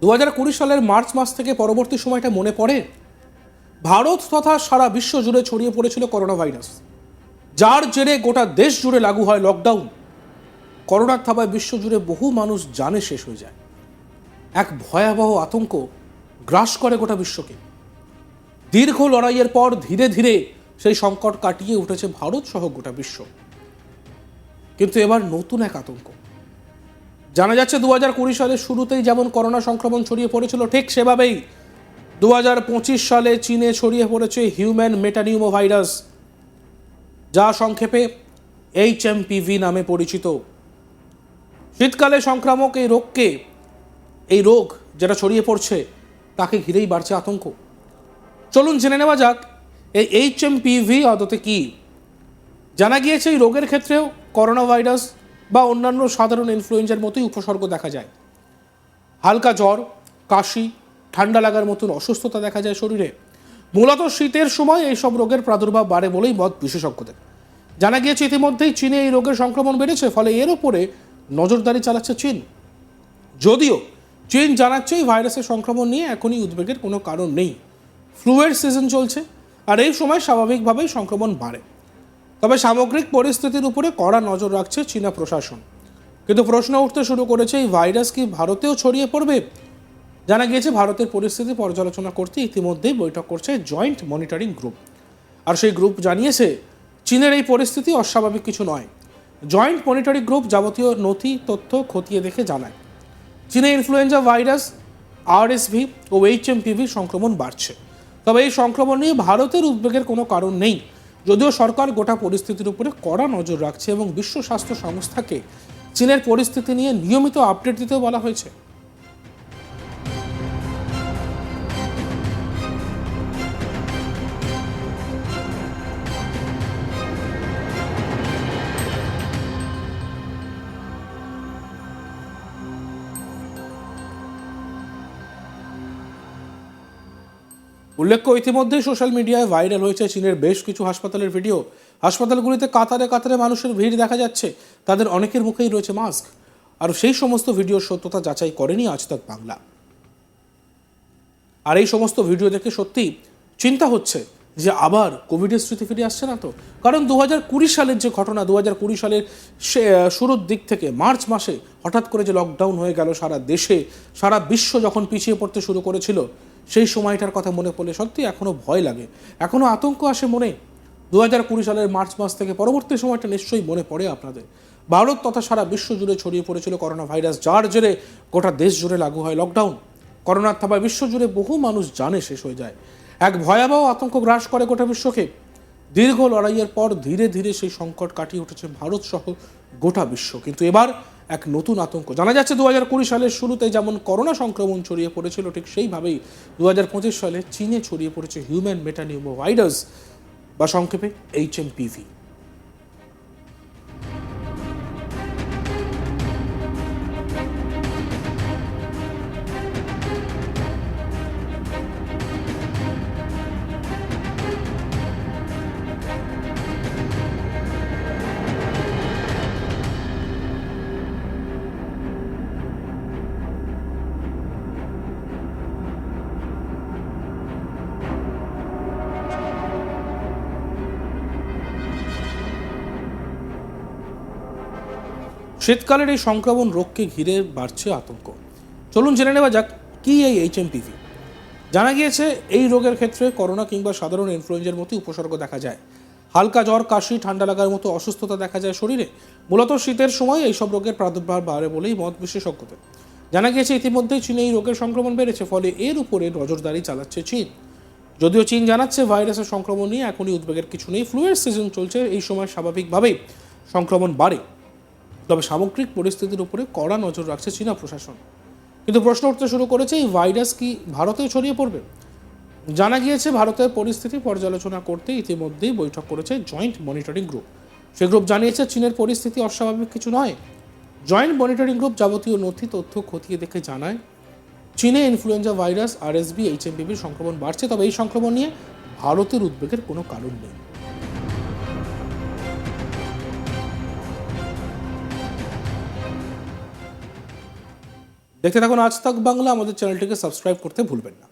দু হাজার কুড়ি সালের মার্চ মাস থেকে পরবর্তী সময়টা মনে পড়ে? ভারত তথা সারা বিশ্ব জুড়ে ছড়িয়ে পড়েছিল করোনা ভাইরাস যার জেরে গোটা দেশ জুড়ে লাগু হয় লকডাউন করোনার থাবায় বিশ্ব জুড়ে বহু মানুষ জানে শেষ হয়ে যায়। এক ভয়াবহ আতঙ্ক গ্রাস করে গোটা বিশ্বকে। দীর্ঘ লড়াইয়ের পর ধীরে ধীরে সেই সংকট কাটিয়ে উঠেছে ভারত সহ গোটা বিশ্ব। কিন্তু এবার নতুন এক আতঙ্ক। জানা যাচ্ছে দু হাজার কুড়ি সালের শুরুতেই যেমন করোনা সংক্রমণ ছড়িয়ে পড়েছিল, ঠিক সেভাবেই দু পঁচিশ সালে চীনে ছড়িয়ে পড়েছে হিউম্যান মেটানিউমো ভাইরাস যা সংক্ষেপে এইচ এম নামে পরিচিত। শীতকালে সংক্রামক এই রোগকে, এই রোগ যেটা ছড়িয়ে পড়ছে, তাকে ঘিরেই বাড়ছে আতঙ্ক। চলুন জেনে নেওয়া যাক, এই এইচ এম পিভি আদতে কি? জানা গিয়েছে এই রোগের ক্ষেত্রেও করোনা ভাইরাস বা অন্যান্য সাধারণ ইনফ্লুয়েঞ্জার মতোই উপসর্গ দেখা যায়। হালকা জ্বর, কাশি, ঠান্ডা লাগার মতন অসুস্থতা দেখা যায় শরীরে। মূলত শীতের সময় এইসব রোগের প্রাদুর্ভাব বাড়ে বলেই মত বিশেষজ্ঞদের। জানা গিয়েছে ইতিমধ্যেই চীনে এই রোগের সংক্রমণ বেড়েছে, ফলে এর উপরে নজরদারি চালাচ্ছে চীন। যদিও চীন জানাচ্ছে এই ভাইরাসের সংক্রমণ নিয়ে এখনই উদ্বেগের কোনো কারণ নেই। ফ্লুয়ের সিজন চলছে, আর এই সময় স্বাভাবিকভাবেই সংক্রমণ বাড়ে। তবে সামগ্রিক পরিস্থিতির উপরে কড়া নজর রাখছে চীনা প্রশাসন। কিন্তু প্রশ্ন উঠতে শুরু করেছে, এই ভাইরাস কি ভারতেও ছড়িয়ে পড়বে? জানা গিয়েছে, ভারতের পরিস্থিতি পর্যালোচনা করতে ইতিমধ্যেই বৈঠক করছে জয়েন্ট মনিটরিং গ্রুপ আর সেই গ্রুপ জানিয়েছে, চীনের এই পরিস্থিতি অস্বাভাবিক কিছু নয়। জয়েন্ট মনিটরিং গ্রুপ যাবতীয় নথি, তথ্য খতিয়ে দেখে জানায়, চীনে ইনফ্লুয়েঞ্জা ভাইরাস আরএসভি ও এইচএমপিভি সংক্রমণ বাড়ছে। তবে এই সংক্রমণ নিয়ে ভারতের উদ্বেগের কোনো কারণ নেই। যদিও সরকার গোটা পরিস্থিতির উপরে কড়া নজর রাখছে এবং বিশ্ব স্বাস্থ্য সংস্থাকে চীনের পরিস্থিতি নিয়ে নিয়মিত আপডেট দিতেও বলা হয়েছে। উল্লেখ্য, ইতিমধ্যেই সোশ্যাল মিডিয়ায় ভাইরাল হয়েছে চীনের বেশ কিছু হাসপাতালের ভিডিও। হাসপাতালগুলিতে কাতারে কাতারে মানুষের ভিড় দেখা যাচ্ছে। তাদের অনেকের মুখেই রয়েছে মাস্ক। আর সেই সমস্ত ভিডিওর সত্যতা যাচাই করেনি আজ তাক বাংলা। আর এই সমস্ত ভিডিও দেখে সত্যি চিন্তা হচ্ছে যে আবার কোভিডের স্মৃতি ফিরে আসছে না তো? কারণ দু হাজার কুড়ি সালের যে ঘটনা, দু হাজার কুড়ি সালের শুরুর দিক থেকে মার্চ মাসে হঠাৎ করে যে লকডাউন হয়ে গেল সারা দেশে, সারা বিশ্ব যখন পিছিয়ে পড়তে শুরু করেছিল সেই সময়টার কথা মনে পড়লে সত্যি এখনও ভয় লাগে। এখনও আতঙ্ক আসে মনে। দু হাজার কুড়ি সালের মার্চ মাস থেকে পরবর্তী সময়টা নিশ্চয়ই মনে পড়ে আপনাদের। ভারত তথা সারা বিশ্ব জুড়ে ছড়িয়ে পড়েছিল করোনা ভাইরাস যার জেরে গোটা দেশ জুড়ে লাগু হয় লকডাউন করোনার থাবায় বিশ্ব জুড়ে বহু মানুষ জানে শেষ হয়ে যায়। এক ভয়াবহ আতঙ্ক গ্রাস করে গোটা বিশ্বকে। দীর্ঘ লড়াইয়ের পর ধীরে ধীরে সেই সংকট কাটিয়ে উঠেছে ভারত সহ গোটা বিশ্ব। কিন্তু এবার এক নতুন আতঙ্ক। জানা যাচ্ছে দু সালের শুরুতে যেমন করোনা সংক্রমণ ছড়িয়ে পড়েছিল, ঠিক সেইভাবেই দু হাজার পঁচিশ সালে চীনে ছড়িয়ে পড়েছে হিউম্যান মেটানিউমো ভাইরাস বা সংক্ষেপে এইচ এম পিভি শীতকালের এই সংক্রমণ রোগকে ঘিরে বাড়ছে আতঙ্ক। চলুন জেনে নেওয়া যাক, কি এই এইচএমপিভি জানা গিয়েছে, এই রোগের ক্ষেত্রে করোনা কিংবা সাধারণ ইনফ্লুয়েঞ্জার মতোই উপসর্গ দেখা যায়। হালকা জ্বর, কাশি, ঠান্ডা লাগার মতো অসুস্থতা দেখা যায় শরীরে। মূলত শীতের সময় এইসব রোগের প্রাদুর্ভাব বাড়ে বলেই মত বিশেষজ্ঞদের। জানা গিয়েছে, ইতিমধ্যেই চীনে এই রোগের সংক্রমণ বেড়েছে, ফলে এর উপরে নজরদারি চালাচ্ছে চীন। যদিও চীন জানাচ্ছে, ভাইরাসের সংক্রমণ নিয়ে এখনই উদ্বেগের কিছু নেই। ফ্লুয়ের সিজন চলছে এই সময় স্বাভাবিকভাবেই। সংক্রমণ বাড়ে। তবে সামগ্রিক পরিস্থিতির উপরে কড়া নজর রাখছে চীনা প্রশাসন। কিন্তু প্রশ্ন উঠতে শুরু করেছে, এই ভাইরাস কি ভারতেও ছড়িয়ে পড়বে? জানা গিয়েছে ভারতের পরিস্থিতি পর্যালোচনা করতে ইতিমধ্যেই বৈঠক করেছে জয়েন্ট মনিটরিং গ্রুপ সে গ্রুপ জানিয়েছে, চীনের পরিস্থিতি অস্বাভাবিক কিছু নয়। জয়েন্ট মনিটরিং গ্রুপ যাবতীয় নথি, তথ্য খতিয়ে দেখে জানায়, চীনে ইনফ্লুয়েঞ্জা ভাইরাস আর আরএসবি এইচএমপিভির সংক্রমণ বাড়ছে, তবে এই সংক্রমণ নিয়ে ভারতের উদ্বেগের কোনো কারণ নেই। দেখতে থাকুন আজ তাক বাংলা। আমাদের চ্যানেলটিকে সাবস্ক্রাইব করতে ভুলবেন না।